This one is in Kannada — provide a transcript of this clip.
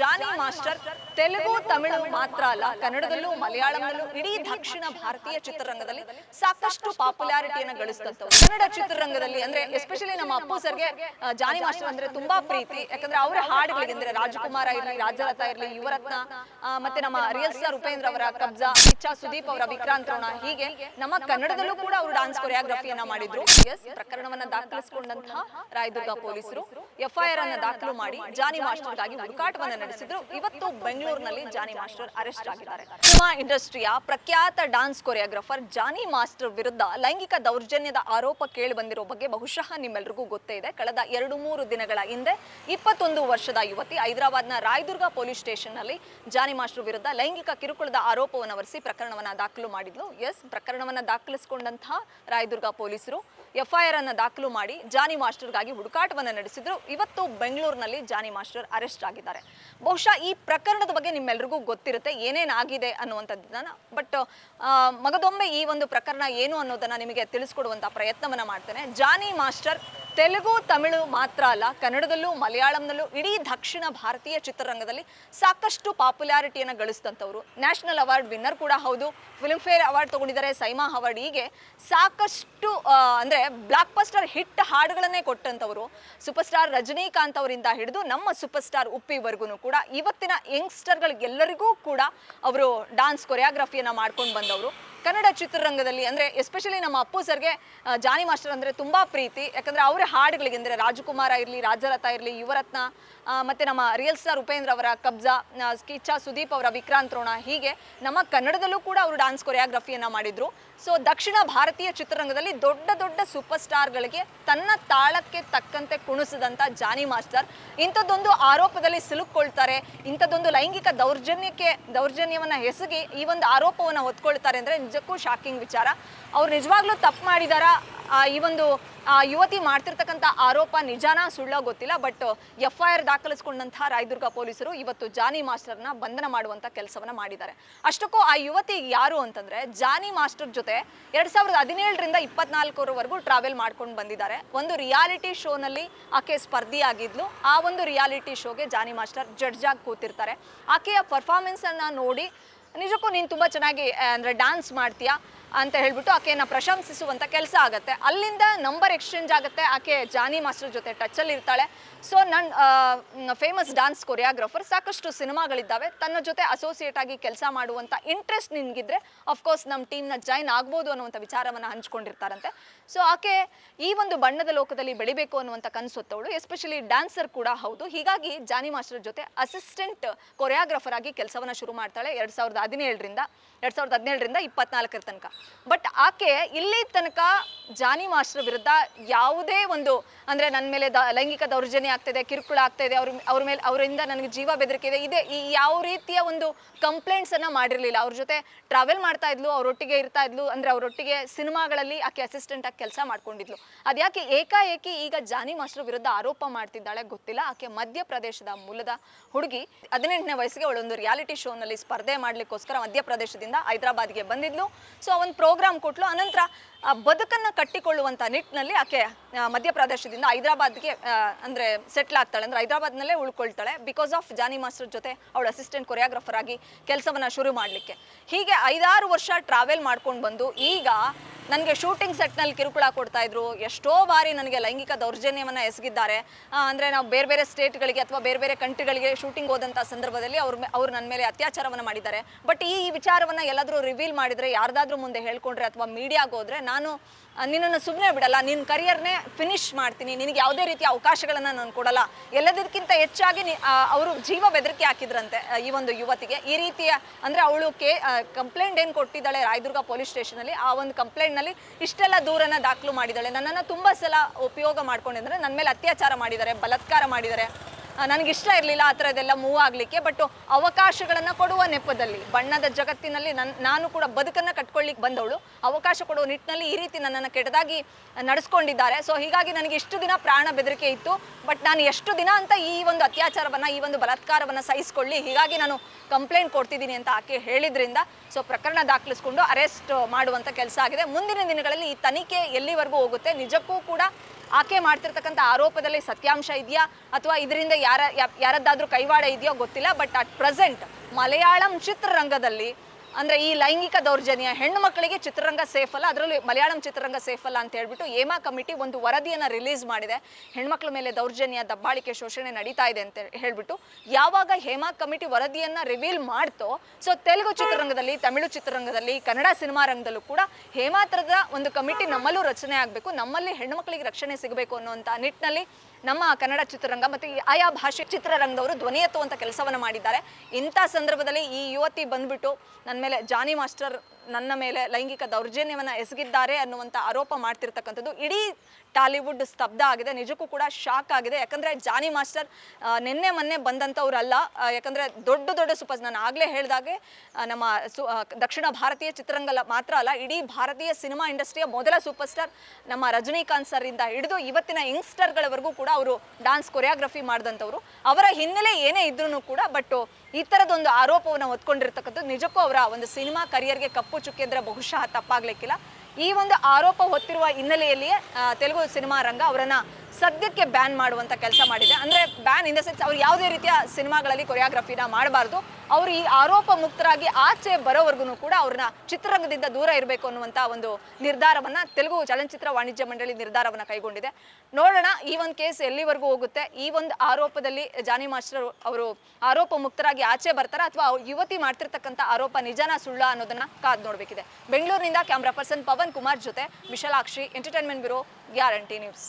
ಜಾನಿ ಮಾಸ್ಟರ್ ತೆಲುಗು, ತಮಿಳು ಮಾತ್ರ ಅಲ್ಲ, ಕನ್ನಡದಲ್ಲೂ ಮಲಯಾಳಂನಲ್ಲೂ ಇಡೀ ದಕ್ಷಿಣ ಭಾರತೀಯ ಚಿತ್ರರಂಗದಲ್ಲಿ ಸಾಕಷ್ಟು ಪಾಪ್ಯುಲಾರಿಟಿಯನ್ನು ಗಳಿಸಿದಂಥವ್ರು. ಕನ್ನಡ ಚಿತ್ರರಂಗದಲ್ಲಿ ಅಂದ್ರೆ ಎಸ್ಪೆಷಲಿ ನಮ್ಮ ಅಪ್ಪು ಸರ್ಗೆ ಜಾನಿ ಮಾಸ್ಟರ್ ಅಂದ್ರೆ ತುಂಬಾ ಪ್ರೀತಿ. ಯಾಕಂದ್ರೆ ಅವರ ಹಾಡುಗಳಿಗೆ ಅಂದ್ರೆ ರಾಜಕುಮಾರ ಇರಲಿ ರಾಜರಥ ಇರಲಿ, ಯುವರತ್ನ ಮತ್ತೆ ನಮ್ಮ ರಿಯಲ್ ಸ್ಟಾರ್ ಉಪೇಂದ್ರ ಅವರ ಕಬ್ಜಾ, ಇಚ್ಛಾ ಸುದೀಪ್ ಅವರ ವಿಕ್ರಾಂತ್ ರೋಣ, ಹೀಗೆ ನಮ್ಮ ಕನ್ನಡದಲ್ಲೂ ಕೂಡ ಅವರು ಡಾನ್ಸ್ ಕೊರಿಯೋಗ್ರಫಿಯನ್ನ ಮಾಡಿದ್ರು. ಎಸ್ ಪ್ರಕರಣವನ್ನ ದಾಖಲಿಸಿಕೊಂಡಂತಹ ರಾಯದುರ್ಗ ಪೊಲೀಸರು ಎಫ್ಐಆರ್ ಅನ್ನ ದಾಖಲು ಮಾಡಿ ಜಾನಿ ಮಾಸ್ಟರ್ಗಾಗಿ ಹುಡುಕಾಟವನ್ನ ನಡೆಸಿದ್ರು. ಇವತ್ತು ಬೆಂಗಳೂರಿನಲ್ಲಿ ಜಾನಿ ಮಾಸ್ಟರ್ ಅರೆಸ್ಟ್ ಆಗಿದ್ದಾರೆ. ಸಿನಿಮಾ ಇಂಡಸ್ಟ್ರಿಯ ಪ್ರಖ್ಯಾತ ಡಾನ್ಸ್ ಕೊರಿಯೋಗ್ರಾಫರ್ ಜಾನಿ ಮಾಸ್ಟರ್ ವಿರುದ್ಧ ಲೈಂಗಿಕ ದೌರ್ಜನ್ಯದ ಆರೋಪ ಕೇಳಿ ಬಂದಿರೋ ಬಗ್ಗೆ ಬಹುಶಃ ನಿಮ್ಮೆಲ್ರಿಗೂ ಗೊತ್ತೇ ಇದೆ. ಕಳೆದ ಎರಡು ಮೂರು ದಿನಗಳ ಹಿಂದೆ ಇಪ್ಪತ್ತೊಂದು ವರ್ಷದ ಯುವತಿ ಹೈದರಾಬಾದ್ನ ರಾಯದುರ್ಗ ಪೊಲೀಸ್ ಸ್ಟೇಷನ್ನಲ್ಲಿ ಜಾನಿ ಮಾಸ್ಟರ್ ವಿರುದ್ಧ ಲೈಂಗಿಕ ಕಿರುಕುಳದ ಆರೋಪವನ್ನು ಹೊರಿಸಿ ಪ್ರಕರಣವನ್ನು ದಾಖಲು ಮಾಡಿದ್ಲು. ಎಸ್ ಪ್ರಕರಣವನ್ನ ದಾಖಲಿಸಿಕೊಂಡಂತಹ ರಾಯದುರ್ಗ ಪೊಲೀಸರು ಎಫ್ಐಆರ್ ಅನ್ನು ದಾಖಲು ಮಾಡಿ ಜಾನಿ ಮಾಸ್ಟರ್ಗಾಗಿ ಹುಡುಕಾಟವನ್ನು ನಡೆಸಿದ್ರು. ಇವತ್ತು ಬೆಂಗಳೂರಿನಲ್ಲಿ ಜಾನಿ ಮಾಸ್ಟರ್ ಅರೆಸ್ಟ್ ಆಗಿದ್ದಾರೆ. ಬಹುಶಃ ಈ ಪ್ರಕರಣದ ಬಗ್ಗೆ ನಿಮ್ಮೆಲ್ರಿಗೂ ಗೊತ್ತಿರುತ್ತೆ ಏನೇನಾಗಿದೆ ಅನ್ನುವಂಥದ್ದನ್ನ. ಬಟ್ ಮಗದೊಮ್ಮೆ ಈ ಒಂದು ಪ್ರಕರಣ ಏನು ಅನ್ನೋದನ್ನ ನಿಮಗೆ ತಿಳಿಸ್ಕೊಡುವಂತ ಪ್ರಯತ್ನವನ್ನ ಮಾಡ್ತೇನೆ. ಜಾನಿ ಮಾಸ್ಟರ್ ತೆಲುಗು, ತಮಿಳು ಮಾತ್ರ ಅಲ್ಲ, ಕನ್ನಡದಲ್ಲೂ, ಮಲಯಾಳಂನಲ್ಲೂ, ಇಡೀ ದಕ್ಷಿಣ ಭಾರತೀಯ ಚಿತ್ರರಂಗದಲ್ಲಿ ಸಾಕಷ್ಟು ಪಾಪ್ಯುಲಾರಿಟಿಯನ್ನು ಗಳಿಸಿದಂಥವ್ರು. ನ್ಯಾಷನಲ್ ಅವಾರ್ಡ್ ವಿನ್ನರ್ ಕೂಡ ಹೌದು. ಫಿಲ್ಮ್ಫೇರ್ ಅವಾರ್ಡ್ ತಗೊಂಡಿದ್ದಾರೆ ಸೈಮಾ ಅವಾರ್ಡ್. ಹೀಗೆ ಸಾಕಷ್ಟು ಅಂದರೆ ಬ್ಲಾಕ್ ಪಸ್ಟರ್ ಹಿಟ್ ಹಾಡುಗಳನ್ನೇ ಕೊಟ್ಟಂಥವ್ರು. ಸೂಪರ್ ಸ್ಟಾರ್ ರಜನೀಕಾಂತ್ ಅವರಿಂದ ಹಿಡಿದು ನಮ್ಮ ಸೂಪರ್ ಸ್ಟಾರ್ ಉಪ್ಪಿವರೆಗೂ ಕೂಡ ಇವತ್ತಿನ ಯಂಗ್ಸ್ಟರ್ಗಳಿಗೆಲ್ಲರಿಗೂ ಕೂಡ ಅವರು ಡಾನ್ಸ್ ಕೊರಿಯೋಗ್ರಫಿಯನ್ನು ಮಾಡ್ಕೊಂಡು ಬಂದವರು. ಕನ್ನಡ ಚಿತ್ರರಂಗದಲ್ಲಿ ಅಂದ್ರೆ ಎಸ್ಪೆಷಲಿ ನಮ್ಮ ಅಪ್ಪು ಸರ್ಗೆ ಜಾನಿ ಮಾಸ್ಟರ್ ಅಂದ್ರೆ ತುಂಬಾ ಪ್ರೀತಿ. ಯಾಕಂದ್ರೆ ಅವರ ಹಾಡುಗಳಿಗೆ ಅಂದ್ರೆ ರಾಜಕುಮಾರ ಇರಲಿ, ರಾಜರಥ ಇರಲಿ, ಯುವರತ್ನ ಮತ್ತು ನಮ್ಮ ರಿಯಲ್ ಸ್ಟಾರ್ ಉಪೇಂದ್ರ ಅವರ ಕಬ್ಜಾ ಕಿಚ್ಚಾ ಸುದೀಪ್ ಅವರ ವಿಕ್ರಾಂತ್ ರೋಣ, ಹೀಗೆ ನಮ್ಮ ಕನ್ನಡದಲ್ಲೂ ಕೂಡ ಅವರು ಡಾನ್ಸ್ ಕೊರಿಯೋಗ್ರಫಿಯನ್ನ ಮಾಡಿದ್ರು. ಸೊ ದಕ್ಷಿಣ ಭಾರತೀಯ ಚಿತ್ರರಂಗದಲ್ಲಿ ದೊಡ್ಡ ದೊಡ್ಡ ಸೂಪರ್ ಸ್ಟಾರ್ಗಳಿಗೆ ತನ್ನ ತಾಳಕ್ಕೆ ತಕ್ಕಂತೆ ಕುಣಿಸಿದಂತ ಜಾನಿ ಮಾಸ್ಟರ್. ಇಂಥದ್ದೊಂದು ಆರೋಪದಲ್ಲಿ ಸಿಲುಕೊಳ್ತಾರೆ ಇಂಥದ್ದೊಂದು ಲೈಂಗಿಕ ದೌರ್ಜನ್ಯಕ್ಕೆ, ದೌರ್ಜನ್ಯವನ್ನ ಎಸಗಿ ಈ ಒಂದು ಆರೋಪವನ್ನು ಹೊತ್ಕೊಳ್ತಾರೆ ಅಂದ್ರೆ ನಿಜಕ್ಕೂ ಶಾಕಿಂಗ್ ವಿಚಾರ. ಅವ್ರು ನಿಜವಾಗ್ಲೂ ತಪ್ಪು ಮಾಡಿದಾರಾ? ಈ ಒಂದು ಯುವತಿ ಮಾಡ್ತಿರ್ತಕ್ಕಂಥ ಆರೋಪ ನಿಜಾನ ಸುಳ್ಳ ಗೊತ್ತಿಲ್ಲ, ಬಟ್ ಎಫ್ ಐ ಆರ್ ದಾಖಲಿಸಿಕೊಂಡಂತಹ ರಾಯದುರ್ಗ ಪೊಲೀಸರು ಇವತ್ತು ಜಾನಿ ಮಾಸ್ಟರ್ನ ಬಂಧನ ಮಾಡುವಂತ ಕೆಲಸವನ್ನ ಮಾಡಿದ್ದಾರೆ. ಅಷ್ಟಕ್ಕೂ ಆ ಯುವತಿ ಯಾರು ಅಂತಂದ್ರೆ, ಜಾನಿ ಮಾಸ್ಟರ್ ಜೊತೆ ಎರಡ್ ಸಾವಿರದ ಹದಿನೇಳರಿಂದ ಇಪ್ಪತ್ನಾಲ್ಕರವರೆಗೂ ಟ್ರಾವೆಲ್ ಮಾಡ್ಕೊಂಡು ಬಂದಿದ್ದಾರೆ. ಒಂದು ರಿಯಾಲಿಟಿ ಶೋನಲ್ಲಿ ಆಕೆ ಸ್ಪರ್ಧಿಯಾಗಿದ್ಲು. ಆ ಒಂದು ರಿಯಾಲಿಟಿ ಶೋಗೆ ಜಾನಿ ಮಾಸ್ಟರ್ ಜಡ್ಜ್ ಆಗಿ ಕೂತಿರ್ತಾರೆ. ಆಕೆಯ ಪರ್ಫಾರ್ಮೆನ್ಸನ್ನು ನೋಡಿ ನಿಜಕ್ಕೂ ನೀನು ತುಂಬ ಚೆನ್ನಾಗಿ ಅಂದರೆ ಡ್ಯಾನ್ಸ್ ಮಾಡ್ತೀಯಾ? ಅಂತ ಹೇಳ್ಬಿಟ್ಟು ಆಕೆಯನ್ನು ಪ್ರಶಂಸಿಸುವಂತ ಕೆಲಸ ಆಗುತ್ತೆ. ಅಲ್ಲಿಂದ ನಂಬರ್ ಎಕ್ಸ್ಚೇಂಜ್ ಆಗುತ್ತೆ. ಆಕೆ ಜಾನಿ ಮಾಸ್ಟರ್ ಜೊತೆ ಟಚ್ಚಲ್ಲಿ ಇರ್ತಾಳೆ. ಸೊ ನನ್ನ ಫೇಮಸ್ ಡಾನ್ಸ್ ಕೊರಿಯೋಗ್ರಫರ್ ಸಾಕಷ್ಟು ಸಿನಿಮಾಗಳಿದ್ದಾವೆ. ತನ್ನ ಜೊತೆ ಅಸೋಸಿಯೇಟ್ ಆಗಿ ಕೆಲಸ ಮಾಡುವಂತ ಇಂಟ್ರೆಸ್ಟ್ ನಿನ್ಗಿದ್ರೆ ಅಫ್ಕೋರ್ಸ್ ನಮ್ಮ ಟೀಮ್ನ ಜಾಯ್ನ್ ಆಗ್ಬೋದು ಅನ್ನುವಂಥ ವಿಚಾರವನ್ನ ಹಂಚ್ಕೊಂಡಿರ್ತಾರಂತೆ. ಸೊ ಆಕೆ ಈ ಒಂದು ಬಣ್ಣದ ಲೋಕದಲ್ಲಿ ಬೆಳಿಬೇಕು ಅನ್ನುವಂಥ ಕನಸೊತ್ತವಳು ಎಸ್ಪೆಷಲಿ ಡ್ಯಾನ್ಸರ್ ಕೂಡ ಹೌದು. ಹೀಗಾಗಿ ಜಾನಿ ಮಾಸ್ಟರ್ ಜೊತೆ ಅಸಿಸ್ಟೆಂಟ್ ಕೊರಿಯೋಗ್ರಫರ್ ಆಗಿ ಕೆಲಸವನ್ನ ಶುರು ಮಾಡ್ತಾಳೆ. ಎರಡು ಸಾವಿರದ ಹದಿನೇಳರಿಂದ, ಎರಡು ಸಾವಿರದ ಹದಿನೇಳರಿಂದ ಇಪ್ಪತ್ನಾಲ್ಕರ ತನಕ. ಬಟ್ ಆಕೆ ಇಲ್ಲಿ ತನಕ ಜಾನಿ ಮಾಸ್ಟರ್ ವಿರುದ್ಧ ಯಾವುದೇ ಒಂದು, ಅಂದ್ರೆ ನನ್ನ ಮೇಲೆ ದ, ಲೈಂಗಿಕ ದೌರ್ಜನ್ಯ ಆಗ್ತಿದೆ, ಕಿರುಕುಳ ಆಗ್ತಾ ಇದೆ ಅವ್ರ ಅವ್ರ ಮೇಲೆ, ಅವರಿಂದ ನನಗೆ ಜೀವ ಬೆದರಿಕೆ ಇದೆ. ಇದೆ ಈ ಯಾವ ರೀತಿಯ ಒಂದು ಕಂಪ್ಲೇಂಟ್ಸ್ ಅನ್ನ ಮಾಡಿರಲಿಲ್ಲ. ಅವ್ರ ಜೊತೆ ಟ್ರಾವೆಲ್ ಮಾಡ್ತಾ ಇದ್ಲು, ಅವರೊಟ್ಟಿಗೆ ಇರ್ತಾ ಇದ್ಲು, ಅಂದ್ರೆ ಅವರೊಟ್ಟಿಗೆ ಸಿನಿಮಾಗಳಲ್ಲಿ ಆಕೆ ಅಸಿಸ್ಟೆಂಟ್ ಆಗಿ ಕೆಲಸ ಮಾಡ್ಕೊಂಡಿದ್ಲು. ಅದ್ಯಾಕೆ ಏಕಾಏಕಿ ಈಗ ಜಾನಿ ಮಾಸ್ಟರ್ ವಿರುದ್ಧ ಆರೋಪ ಮಾಡ್ತಿದ್ದಾಳೆ ಗೊತ್ತಿಲ್ಲ. ಆಕೆ ಮಧ್ಯಪ್ರದೇಶದ ಮೂಲದ ಹುಡುಗಿ. ಹದಿನೆಂಟನೇ ವಯಸ್ಸಿಗೆ ಅವಳೊಂದು ರಿಯಾಲಿಟಿ ಶೋನಲ್ಲಿ ಸ್ಪರ್ಧೆ ಮಾಡ್ಲಿಕ್ಕೋಸ್ಕರ ಮಧ್ಯಪ್ರದೇಶದಿಂದ ಹೈದರಾಬಾದ್ಗೆ ಬಂದಿದ್ಲು. ಸೊ ಪ್ರೋಗ್ರಾಮ್ ಕೊಟ್ಲು, ಅನಂತರ ಬದುಕನ್ನ ಕಟ್ಟಿಕೊಳ್ಳುವಂತ ನಿಟ್ಟಿನಲ್ಲಿ ಆಕೆ ಮಧ್ಯಪ್ರದೇಶದಿಂದ ಹೈದರಾಬಾದ್ಗೆ ಅಂದ್ರೆ ಸೆಟ್ಲ್ ಆಗ್ತಾಳೆ. ಅಂದ್ರೆ ಹೈದರಾಬಾದ್ನಲ್ಲೇ ಉಳ್ಕೊಳ್ತಾಳೆ ಬಿಕಾಸ್ ಆಫ್ ಜಾನಿ ಮಾಸ್ಟರ್ ಜೊತೆ ಅವಳ ಅಸಿಸ್ಟೆಂಟ್ ಕೊರಿಯೋಗ್ರಫರ್ ಆಗಿ ಕೆಲಸವನ್ನ ಶುರು ಮಾಡಲಿಕ್ಕೆ. ಹೀಗೆ ಐದಾರು ವರ್ಷ ಟ್ರಾವೆಲ್ ಮಾಡ್ಕೊಂಡು ಬಂದು ಈಗ ನನಗೆ ಶೂಟಿಂಗ್ ಸೆಟ್ನಲ್ಲಿ ಕಿರುಕುಳ ಕೊಡ್ತಾ ಇದ್ರು. ಎಷ್ಟೋ ಬಾರಿ ನನಗೆ ಲೈಂಗಿಕ ದೌರ್ಜನ್ಯವನ್ನು ಎಸಗಿದ್ದಾರೆ. ಅಂದರೆ ನಾವು ಬೇರೆ ಬೇರೆ ಸ್ಟೇಟ್ಗಳಿಗೆ ಅಥವಾ ಬೇರೆ ಬೇರೆ ಕಂಟ್ರಿಗಳಿಗೆ ಶೂಟಿಂಗ್ ಹೋದಂಥ ಸಂದರ್ಭದಲ್ಲಿ ಅವ್ರ ಅವ್ರು ನನ್ನ ಮೇಲೆ ಅತ್ಯಾಚಾರವನ್ನು ಮಾಡಿದ್ದಾರೆ. ಬಟ್ ಈ ವಿಚಾರವನ್ನ ಎಲ್ಲಾದರೂ ರಿವೀಲ್ ಮಾಡಿದರೆ, ಯಾರ್ದಾದ್ರೂ ಮುಂದೆ ಹೇಳ್ಕೊಂಡ್ರೆ ಅಥವಾ ಮೀಡಿಯಾಗೆ ಹೋದರೆ ನಾನು ನಿನ್ನನ್ನು ಸುಮ್ಮನೆ ಬಿಡಲ್ಲ. ನಿನ್ನ ಕರಿಯರ್ನೇ ಫಿನಿಶ್ ಮಾಡ್ತೀನಿ. ನಿನಗೆ ಯಾವುದೇ ರೀತಿಯ ಅವಕಾಶಗಳನ್ನು ನಾನು ಕೊಡಲ್ಲ. ಎಲ್ಲದಕ್ಕಿಂತ ಹೆಚ್ಚಾಗಿ ಅವರು ಜೀವ ಬೆದರಿಕೆ ಹಾಕಿದ್ರಂತೆ ಈ ಒಂದು ಯುವತಿಗೆ. ಈ ರೀತಿಯ, ಅಂದರೆ ಅವಳು ಕೆ ಕಂಪ್ಲೇಂಟ್ ಏನು ಕೊಟ್ಟಿದ್ದಾಳೆ ರಾಯದುರ್ಗ ಪೊಲೀಸ್ ಸ್ಟೇಷನಲ್ಲಿ ಆ ಒಂದು ಕಂಪ್ಲೇಂಟ್ನಲ್ಲಿ ಇಷ್ಟೆಲ್ಲ ದೂರನ್ನ ದಾಖಲು ಮಾಡಿದ್ದಾಳೆ. ನನ್ನನ್ನು ತುಂಬ ಸಲ ಉಪಯೋಗ ಮಾಡ್ಕೊಂಡಿದ್ದಾರೆ ನನ್ನ ಮೇಲೆ ಅತ್ಯಾಚಾರ ಮಾಡಿದ್ದಾರೆ, ಬಲತ್ಕಾರ ಮಾಡಿದ್ದಾರೆ. ನನಗೆ ಇಷ್ಟ ಇರಲಿಲ್ಲ ಆ ಥರದ್ದೆಲ್ಲ ಮೂವ್ ಆಗಲಿಕ್ಕೆ ಬಟ್ ಅವಕಾಶಗಳನ್ನು ಕೊಡುವ ನೆಪದಲ್ಲಿ, ಬಣ್ಣದ ಜಗತ್ತಿನಲ್ಲಿ ನನ್ನ ನಾನು ಕೂಡ ಬದುಕನ್ನು ಕಟ್ಕೊಳ್ಳಿಕ್ಕೆ ಬಂದವಳು, ಅವಕಾಶ ಕೊಡುವ ನಿಟ್ಟಿನಲ್ಲಿ ಈ ರೀತಿ ನನ್ನನ್ನು ಕೆಟ್ಟದಾಗಿ ನಡೆಸ್ಕೊಂಡಿದ್ದಾರೆ. ಸೊ ಹೀಗಾಗಿ ನನಗೆ ಇಷ್ಟು ದಿನ ಪ್ರಾಣ ಬೆದರಿಕೆ ಇತ್ತು ಬಟ್ ನಾನು ಎಷ್ಟು ದಿನ ಅಂತ ಈ ಒಂದು ಅತ್ಯಾಚಾರವನ್ನು, ಈ ಒಂದು ಬಲಾತ್ಕಾರವನ್ನು ಸಹಿಸ್ಕೊಳ್ಳಿ, ಹೀಗಾಗಿ ನಾನು ಕಂಪ್ಲೇಂಟ್ ಕೊಡ್ತಿದ್ದೀನಿ ಅಂತ ಆಕೆ ಹೇಳಿದ್ರಿಂದ ಸೊ ಪ್ರಕರಣ ದಾಖಲಿಸ್ಕೊಂಡು ಅರೆಸ್ಟ್ ಮಾಡುವಂಥ ಕೆಲಸ ಆಗಿದೆ. ಮುಂದಿನ ದಿನಗಳಲ್ಲಿ ಈ ತನಿಖೆ ಎಲ್ಲಿವರೆಗೂ ಹೋಗುತ್ತೆ, ನಿಜಕ್ಕೂ ಕೂಡ ಆಕೆ ಮಾಡ್ತಿರ್ತಕ್ಕಂಥ ಆರೋಪದಲ್ಲಿ ಸತ್ಯಾಂಶ ಇದೆಯಾ? ಅಥವಾ ಇದರಿಂದ ಯಾರ ಯಾರದ್ದಾದ್ರೂ ಕೈವಾಡ ಇದೆಯೋ? ಗೊತ್ತಿಲ್ಲ. ಬಟ್ ಅಟ್ ಪ್ರೆಸೆಂಟ್ ಮಲಯಾಳಂ ಚಿತ್ರರಂಗದಲ್ಲಿ ಅಂದ್ರೆ ಈ ಲೈಂಗಿಕ ದೌರ್ಜನ್ಯ, ಹೆಣ್ಣು ಮಕ್ಕಳಿಗೆ ಚಿತ್ರರಂಗ ಸೇಫ್ ಅಲ್ಲ, ಅದರಲ್ಲೂ ಮಲಯಾಳಂ ಚಿತ್ರರಂಗ ಸೇಫ್ ಅಲ್ಲ ಅಂತ ಹೇಳ್ಬಿಟ್ಟು ಏಮಾ ಕಮಿಟಿ ಒಂದು ವರದಿಯನ್ನ ರಿಲೀಸ್ ಮಾಡಿದೆ. ಹೆಣ್ಮಕ್ಳ ಮೇಲೆ ದೌರ್ಜನ್ಯ, ದಬ್ಬಾಳಿಕೆ ಶೋಷಣೆ ನಡೀತಾ ಇದೆ ಅಂತ ಹೇಳ್ಬಿಟ್ಟು ಯಾವಾಗ ಹೇಮಾ ಕಮಿಟಿ ವರದಿಯನ್ನ ರಿವೀಲ್ ಮಾಡ್ತೋ ಸೊ ತೆಲುಗು ಚಿತ್ರರಂಗದಲ್ಲಿ, ತಮಿಳು ಚಿತ್ರರಂಗದಲ್ಲಿ, ಕನ್ನಡ ಸಿನಿಮಾ ರಂಗದಲ್ಲೂ ಕೂಡ ಹೇಮಾ ಥರದ ಒಂದು ಕಮಿಟಿ ನಮ್ಮಲ್ಲೂ ರಚನೆ ಆಗಬೇಕು, ನಮ್ಮಲ್ಲಿ ಹೆಣ್ಣು ರಕ್ಷಣೆ ಸಿಗಬೇಕು ಅನ್ನುವಂಥ ನಿಟ್ಟಿನಲ್ಲಿ ನಮ್ಮ ಕನ್ನಡ ಚಿತ್ರರಂಗ ಮತ್ತು ಆಯಾ ಭಾಷೆ ಚಿತ್ರರಂಗದವರು ಧ್ವನಿ ಎತ್ತುವಂಥ ಕೆಲಸವನ್ನು ಮಾಡಿದ್ದಾರೆ. ಇಂಥ ಸಂದರ್ಭದಲ್ಲಿ ಈ ಯುವತಿ ಬಂದ್ಬಿಟ್ಟು ನನ್ನ ಮೇಲೆ ಜಾನಿ ಮಾಸ್ಟರ್ ನನ್ನ ಮೇಲೆ ಲೈಂಗಿಕ ದೌರ್ಜನ್ಯವನ್ನು ಎಸಗಿದ್ದಾರೆ ಅನ್ನುವಂಥ ಆರೋಪ ಮಾಡ್ತಿರ್ತಕ್ಕಂಥದ್ದು ಇಡೀ ಟಾಲಿವುಡ್ ಸ್ತಬ್ಧ ಆಗಿದೆ. ನಿಜಕ್ಕೂ ಕೂಡ ಶಾಕ್ ಆಗಿದೆ. ಯಾಕಂದರೆ ಜಾನಿ ಮಾಸ್ಟರ್ ನಿನ್ನೆ ಮೊನ್ನೆ ಬಂದಂಥವ್ರಲ್ಲ ಯಾಕಂದರೆ ದೊಡ್ಡ ದೊಡ್ಡ ಸೂಪರ್ ನಾನು ಆಗಲೇ ಹೇಳಿದಾಗೆ ನಮ್ಮ ಸು ದಕ್ಷಿಣ ಭಾರತೀಯ ಚಿತ್ರರಂಗಲ್ಲ ಮಾತ್ರ ಅಲ್ಲ, ಇಡೀ ಭಾರತೀಯ ಸಿನಿಮಾ ಇಂಡಸ್ಟ್ರಿಯ ಮೊದಲ ಸೂಪರ್ ಸ್ಟಾರ್ ನಮ್ಮ ರಜನಿಕಾಂತ್ ಸರ್ ಇಂದ ಹಿಡಿದು ಇವತ್ತಿನ ಯಂಗ್ಸ್ಟರ್ಗಳವರೆಗೂ ಕೂಡ ಅವರು ಡಾನ್ಸ್ ಕೊರಿಯೋಗ್ರಫಿ ಮಾಡಿದಂಥವ್ರು ಅವರ ಹಿನ್ನೆಲೆ ಏನೇ ಇದ್ರೂ ಕೂಡ, ಬಟ್ ಈ ಥರದೊಂದು ಆರೋಪವನ್ನು ಹೊತ್ಕೊಂಡಿರ್ತಕ್ಕಂಥದ್ದು ನಿಜಕ್ಕೂ ಅವರ ಒಂದು ಸಿನಿಮಾ ಕರಿಯರ್ಗೆ ಕಪ್ಪು ಚುಕ್ಕಿ ಅಂದ್ರೆ ಬಹುಶಃ ತಪ್ಪಾಗ್ಲಿಕ್ಕಿಲ್ಲ. ಈ ಒಂದು ಆರೋಪ ಹೊತ್ತಿರುವ ಹಿನ್ನೆಲೆಯಲ್ಲಿಯೇ ತೆಲುಗು ಸಿನಿಮಾ ರಂಗ ಅವರನ್ನ ಸದ್ಯಕ್ಕೆ ಬ್ಯಾನ್ ಮಾಡುವಂಥ ಕೆಲಸ ಮಾಡಿದೆ. ಅಂದರೆ ಬ್ಯಾನ್ ಇನ್ ದ ಸೆನ್ಸ್ ಅವ್ರು ಯಾವುದೇ ರೀತಿಯ ಸಿನಿಮಾಗಳಲ್ಲಿ ಕೊರಿಯೋಗ್ರಫಿನ ಮಾಡಬಾರ್ದು. ಅವರು ಈ ಆರೋಪ ಮುಕ್ತರಾಗಿ ಆಚೆ ಬರೋವರೆಗೂ ಕೂಡ ಅವ್ರನ್ನ ಚಿತ್ರರಂಗದಿಂದ ದೂರ ಇರಬೇಕು ಅನ್ನುವಂಥ ಒಂದು ನಿರ್ಧಾರವನ್ನ ತೆಲುಗು ಚಲನಚಿತ್ರ ವಾಣಿಜ್ಯ ಮಂಡಳಿ ನಿರ್ಧಾರವನ್ನು ಕೈಗೊಂಡಿದೆ. ನೋಡೋಣ, ಈ ಒಂದು ಕೇಸ್ ಎಲ್ಲಿವರೆಗೂ ಹೋಗುತ್ತೆ? ಈ ಒಂದು ಆರೋಪದಲ್ಲಿ ಜಾನಿ ಮಾಸ್ಟರ್ ಅವರು ಆರೋಪ ಮುಕ್ತರಾಗಿ ಆಚೆ ಬರ್ತಾರ? ಅಥವಾ ಯುವತಿ ಮಾಡ್ತಿರ್ತಕ್ಕಂಥ ಆರೋಪ ನಿಜಾನ ಸುಳ್ಳ ಅನ್ನೋದನ್ನ ಕಾದ್ ನೋಡ್ಬೇಕಿದೆ. ಬೆಂಗಳೂರಿನಿಂದ ಕ್ಯಾಮ್ರಾ ಪರ್ಸನ್ ಪವನ್ ಕುಮಾರ್ ಜೊತೆ Vishalakshi, entertainment bureau, guarantee news.